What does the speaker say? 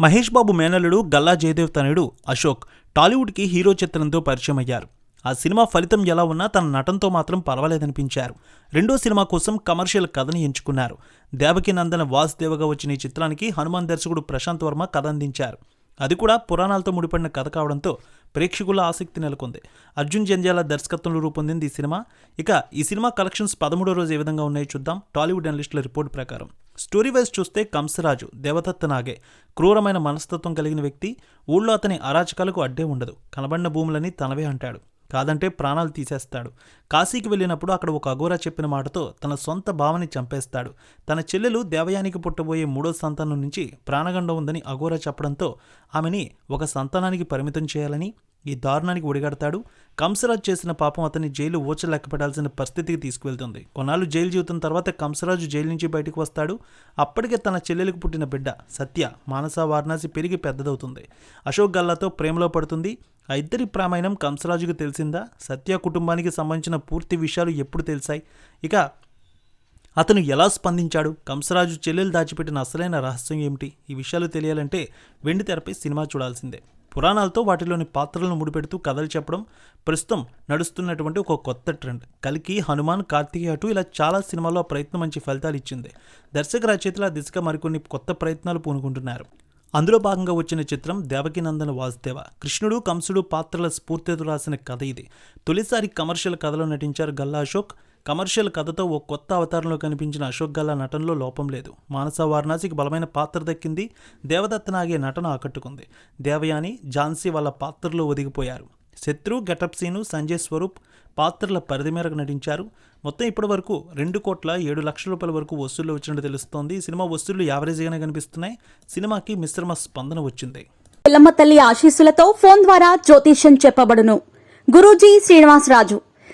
మహేష్ బాబు మేనల్లుడు గల్లా జయదేవ్ తనయుడు అశోక్ టాలీవుడ్కి హీరో చిత్రంతో పరిచయం అయ్యారు ఆ సినిమా ఫలితం ఎలా ఉన్నా తన నటనతో మాత్రం పర్వాలేదనిపించారు. రెండో సినిమా కోసం కమర్షియల్ కథని ఎంచుకున్నారు. దేవకి నందన వాసుదేవగా వచ్చిన ఈ చిత్రానికి హనుమాన్ దర్శకుడు ప్రశాంత్ వర్మ కథ అందించారు. అది కూడా పురాణాలతో ముడిపడిన కథ కావడంతో ప్రేక్షకుల ఆసక్తి నెలకొంది. అర్జున్ జంజాల దర్శకత్వంలో రూపొందింది ఈ సినిమా. ఇక ఈ సినిమా కలెక్షన్స్ పదమూడో రోజు ఏ విధంగా ఉన్నాయో చూద్దాం. టాలీవుడ్ అనలిస్టుల రిపోర్ట్ ప్రకారం. స్టోరీ వైజ్ చూస్తే కంసరాజు దేవదత్త నాగే క్రూరమైన మనస్తత్వం కలిగిన వ్యక్తి ఊళ్ళో అతని అరాచకాలకు అడ్డే ఉండదు. కనబడిన భూములని తనవే అంటాడు. కాదంటే ప్రాణాలు తీసేస్తాడు. కాశీకి వెళ్ళినప్పుడు అక్కడ ఒక అఘోరా చెప్పిన మాటతో తన సొంత భావని చంపేస్తాడు. తన చెల్లెలు దేవయానికి పుట్టబోయే మూడో సంతానం నుంచి ప్రాణగండం ఉందని అఘోరా చెప్పడంతో ఆమెని ఒక సంతానానికి పరిమితం చేయాలని ఈ దారుణానికి ఒడిగడతాడు. కంసరాజు చేసిన పాపం అతన్ని జైలు ఊచ లెక్కపెట్టాల్సిన పరిస్థితికి తీసుకువెళ్తుంది. కొన్నాళ్ళు జైలు జీవితం తర్వాత కంసరాజు జైలు నుంచి బయటకు వస్తాడు. అప్పటికే తన చెల్లెలకు పుట్టిన బిడ్డ సత్య మానస వారణాసి పెరిగి పెద్దదవుతుంది. అశోక్ గల్లాతో ప్రేమలో పడుతుంది. ఆ ఇద్దరి ప్రామాయణం కంసరాజుకు తెలిసిందా? సత్య కుటుంబానికి సంబంధించిన పూర్తి విషయాలు ఎప్పుడు తెలిసాయి? ఇక అతను ఎలా స్పందించాడు? కంసరాజు చెల్లెలు దాచిపెట్టిన అసలైన రహస్యం ఏమిటి? ఈ విషయాలు తెలియాలంటే వెండి తెరపై సినిమా చూడాల్సిందే. పురాణాలతో వాటిలోని పాత్రలను ముడిపెడుతూ కథలు చెప్పడం ప్రస్తుతం నడుస్తున్నటువంటి ఒక కొత్త ట్రెండ్. కలికి హనుమాన్ కార్తికేయ అటు ఇలా చాలా సినిమాల్లో ప్రయత్నం మంచి ఫలితాలు ఇచ్చింది. దర్శక రచయితల దిశగా మరికొన్ని కొత్త ప్రయత్నాలు పూనుకుంటున్నారు. అందులో భాగంగా వచ్చిన చిత్రం దేవకినందన వాసుదేవ. కృష్ణుడు కంసుడు పాత్రల స్ఫూర్తితో రాసిన కథ ఇది. తొలిసారి కమర్షియల్ కథలో నటించారు గల్లా అశోక్. కమర్షియల్ కథతో ఓ కొత్త అవతారంలో కనిపించిన అశోక్ గల్లా నటనలో లోపం లేదు. మానస వారణాసికి బలమైన పాత్ర దక్కింది. దేవదత్త నాగే నటన ఆకట్టుకుంది. దేవయాని ఝాన్సీ వాళ్ళ పాత్రలో ఒదిగిపోయారు. శత్రు గెటప్ సీను సంజయ్ స్వరూప్ పాత్రల పరిధి మేరకు నటించారు. మొత్తం ఇప్పటి వరకు రెండు కోట్ల ఏడు లక్షల రూపాయల వరకు వసూళ్ళు వచ్చినట్టు తెలుస్తోంది. సినిమా వసూళ్ళు యావరేజ్గానే కనిపిస్తున్నాయి. సినిమాకి మిశ్రమ స్పందన వచ్చింది. పిల్లమ్మ తల్లి ఆశీస్సులతో ఫోన్ ద్వారా జ్యోతిష్యం చెప్పబడును. గురూజీ శ్రీనివాసరాజు.